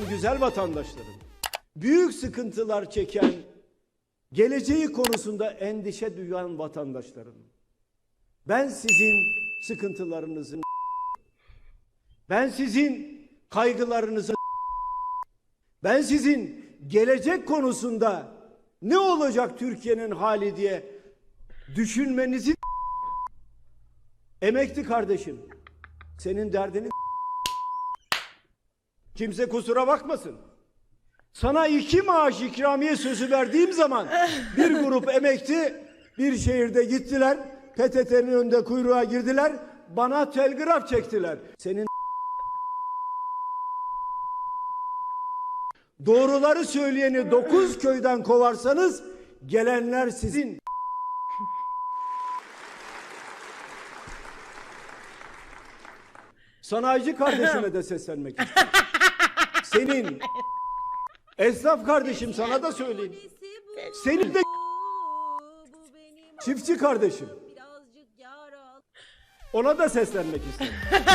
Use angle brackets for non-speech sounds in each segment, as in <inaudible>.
benim güzel vatandaşlarım. Büyük sıkıntılar çeken, geleceği konusunda endişe duyan vatandaşlarım. Ben sizin sıkıntılarınızın ben sizin kaygılarınızı ben sizin gelecek konusunda ne olacak Türkiye'nin hali diye düşünmenizi emekli kardeşim senin derdini kimse kusura bakmasın. Sana iki maaş ikramiye sözü verdiğim zaman <laughs> bir grup emekli bir şehirde gittiler. PTT'nin önünde kuyruğa girdiler. Bana telgraf çektiler. Senin doğruları söyleyeni dokuz köyden kovarsanız gelenler sizin. Sanayici kardeşime de seslenmek istiyorum. <laughs> Senin <laughs> esnaf kardeşim sana da söyleyeyim. Senin de çiftçi kardeşim. Ona da seslenmek istiyorum. <laughs>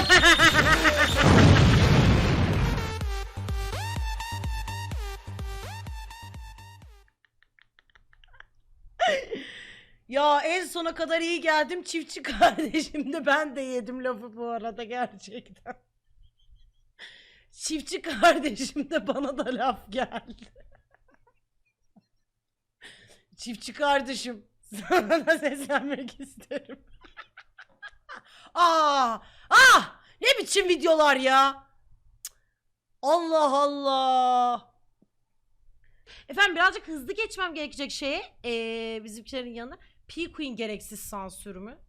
Ya en sona kadar iyi geldim çiftçi kardeşim de ben de yedim lafı bu arada gerçekten. Çiftçi kardeşim de bana da laf geldi. Çiftçi kardeşim sana da seslenmek isterim. Aa, ah ne biçim videolar ya. Allah Allah. Efendim birazcık hızlı geçmem gerekecek şeye. Ee, bizimkilerin yanına. P Queen gereksiz sansürümü.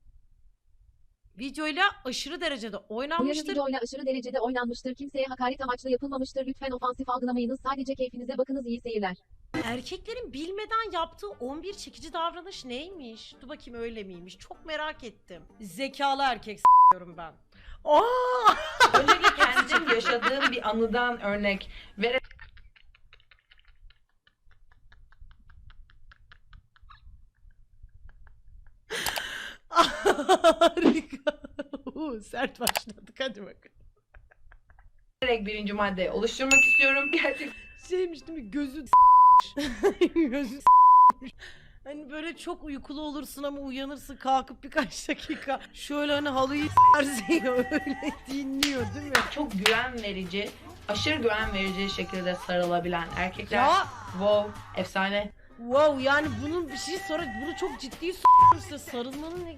Videoyla aşırı derecede Uyarı oynanmıştır. videoyla aşırı derecede oynanmıştır. Kimseye hakaret amaçlı yapılmamıştır. Lütfen ofansif algılamayınız. Sadece keyfinize bakınız. İyi seyirler. Erkeklerin bilmeden yaptığı 11 çekici davranış neymiş? Dur bakayım öyle miymiş? Çok merak ettim. Zekalı erkek s**yorum ben. Aa! Öncelikle kendim yaşadığım bir anıdan örnek vererek sert başladık hadi bakalım. birinci madde oluşturmak istiyorum. Gerçek Şeymiş değil mi? Gözü <laughs> Gözü Hani böyle çok uykulu olursun ama uyanırsın kalkıp birkaç dakika şöyle hani halıyı s**ersin öyle dinliyor değil mi? çok güven verici, aşırı güven verici şekilde sarılabilen erkekler. Ya Wow, efsane. wow yani bunun bir şey sonra bunu çok ciddi size sarılmanın ne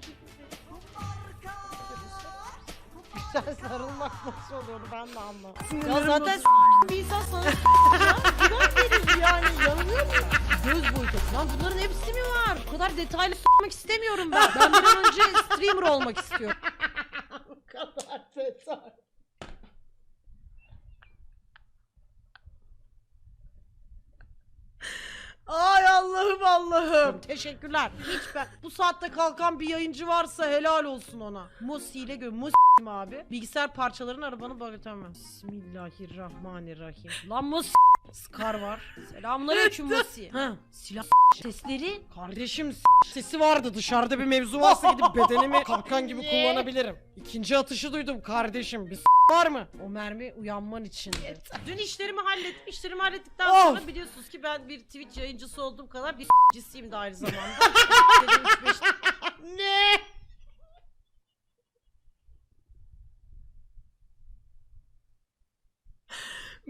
Güzel sarılmak nasıl olur ben de anlamadım. Ya zaten bir insan sana verir yani yanılıyor muyum? Göz boyutu. Lan bunların hepsi mi var? Bu kadar detaylı s**mak istemiyorum ben. Ben bir an önce streamer olmak istiyorum. Bu kadar detay. Ay Allah'ım. Teşekkürler. Hiç ben bu saatte kalkan bir yayıncı varsa helal olsun ona. Musi ile gö Musi abi. Bilgisayar parçalarını arabanı bağlatamam. Bismillahirrahmanirrahim. Lan Musi Scar var. Selamünaleyküm Musi. Ha, silah sesleri kardeşim sesi vardı dışarıda bir mevzu varsa gidip <laughs> bedenimi kalkan gibi kullanabilirim. İkinci atışı duydum kardeşim. Bir var mı? O mermi uyanman için. Dün işlerimi hallettim. İşlerimi hallettikten sonra biliyorsunuz ki ben bir Twitch yayıncısı olduğum kadar bir cisiyim de aynı zamanda. <laughs> Dedim üç beş- ne?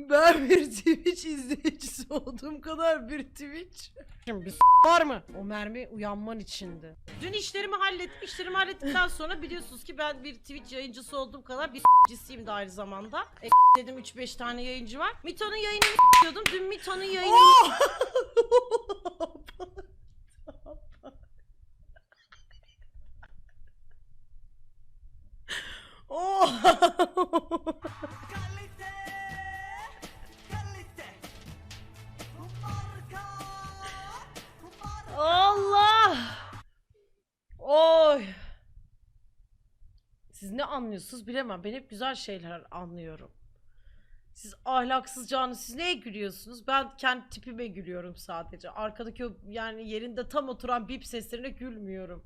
Ben bir Twitch izleyicisi olduğum kadar bir Twitch. Bir var mı? O mermi uyanman içindi. Dün işlerimi hallettim. İşlerimi hallettikten sonra biliyorsunuz ki ben bir Twitch yayıncısı olduğum kadar bir cisiyim de aynı zamanda. E, dedim 3-5 tane yayıncı var. Mito'nun yayınını diyordum. Dün Mito'nun yayınını... <laughs> anlıyorsunuz bilemem. Ben hep güzel şeyler anlıyorum. Siz ahlaksızcağını siz neye gülüyorsunuz? Ben kendi tipime gülüyorum sadece. Arkadaki o yani yerinde tam oturan bip seslerine gülmüyorum.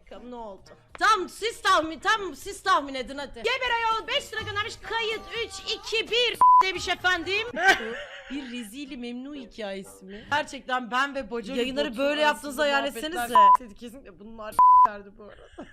Bakalım ne oldu? Tamam siz tahmin tamam siz tahmin edin hadi. Geber ayol 5 lira göndermiş kayıt 3 2 1 demiş efendim. <laughs> bir rezili memnu hikayesi mi? Gerçekten ben ve Boca Yayınları böyle yaptığınızı hayal etsenize. Kesinlikle bunlar <laughs> s**lerdi bu arada.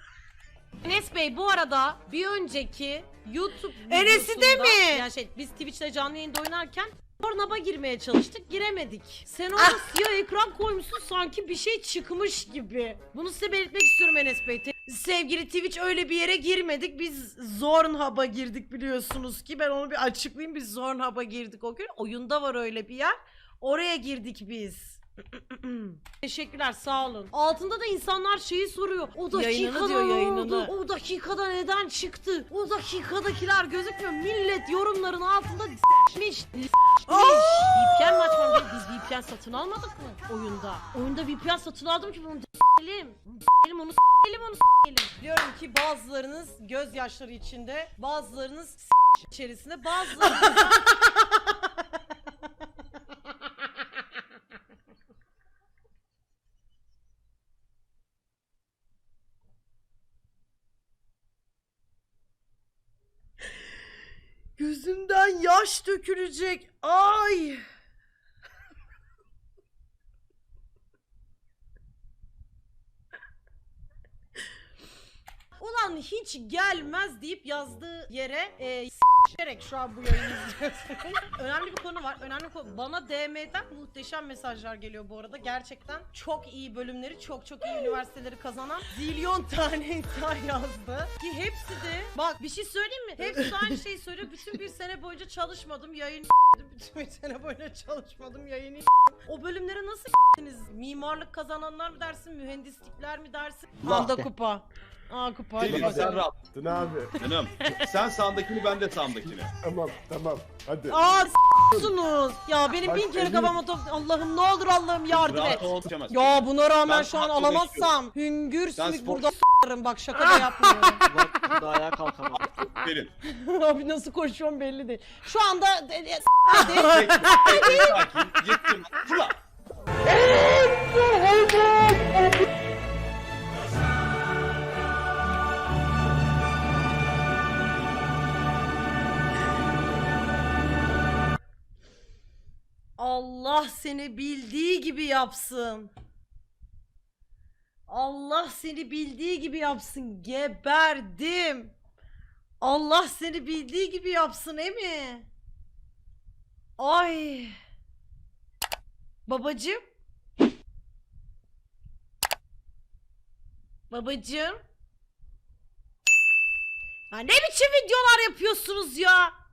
Enes Bey bu arada bir önceki YouTube Enes'i de videosunda- mi? Yani şey biz Twitch'te canlı yayında oynarken Pornhub'a girmeye çalıştık giremedik. Sen orada Ah! siyah ekran koymuşsun sanki bir şey çıkmış gibi. Bunu size belirtmek istiyorum Enes Bey. Te- Sevgili Twitch öyle bir yere girmedik. Biz Zornhub'a girdik biliyorsunuz ki. Ben onu bir açıklayayım. Biz Zornhub'a girdik o gün. Oyunda var öyle bir yer. Oraya girdik biz. <clears throat> Teşekkürler sağ olun. Altında da insanlar şeyi soruyor. O Yayınını dakikada diyor, ne yayınını. oldu? O dakikada neden çıktı? O dakikadakiler gözükmüyor. Millet yorumların altında s**miş. s**miş. VPN mi açmam gerek? Biz VPN satın almadık mı oyunda? Oyunda VPN satın aldım ki bunu s**elim. S**elim onu s**elim onu s**elim. Diyorum ki bazılarınız gözyaşları içinde, bazılarınız s*** içerisinde, bazılarınız Gözümden yaş dökülecek. Ay. Ulan hiç gelmez deyip yazdığı yere e, s**erek şu an bu yayını izliyorsunuz. <laughs> önemli bir konu var. Önemli bir konu. Bana DM'den muhteşem mesajlar geliyor bu arada. Gerçekten çok iyi bölümleri, çok çok iyi üniversiteleri kazanan zilyon tane insan yazdı. Ki hepsi de bak bir şey söyleyeyim mi? Hepsi aynı şeyi söylüyor. Bütün bir sene boyunca çalışmadım. Yayın. Bütün bir sene boyunca çalışmadım. Yayını. O bölümlere nasıl s**tiniz? Mimarlık kazananlar mı dersin? Mühendislikler mi dersin? Anda kupa. Aa kupa. hadi Pelin bakalım. sen rahat. Dın abi. Canım sen sağındakini ben de sağımdakini. Tamam tamam. Hadi. Aa s**sunuz. Ya benim Bak, bin kere Pelin. kafama top... Allah'ım ne olur Allah'ım yardım Rahat et. ol. geçemez. Ya buna rağmen Ben şu an haklı alamazsam hüngür Sen sümük spor- burada s**arım bak şaka da yapmıyorum. <laughs> Bak da ayağa kalkamadı. Pelin. <laughs> Abi nasıl koşuyorum belli değil. Şu anda de- de-. Bekle, bekle, <laughs> sakin. Yettim. Fırla. Allah seni bildiği gibi yapsın. Allah seni bildiği gibi yapsın. Geberdim. Allah seni bildiği gibi yapsın emi. Ay. Babacım. Babacım. Ya ne biçim videolar yapıyorsunuz ya?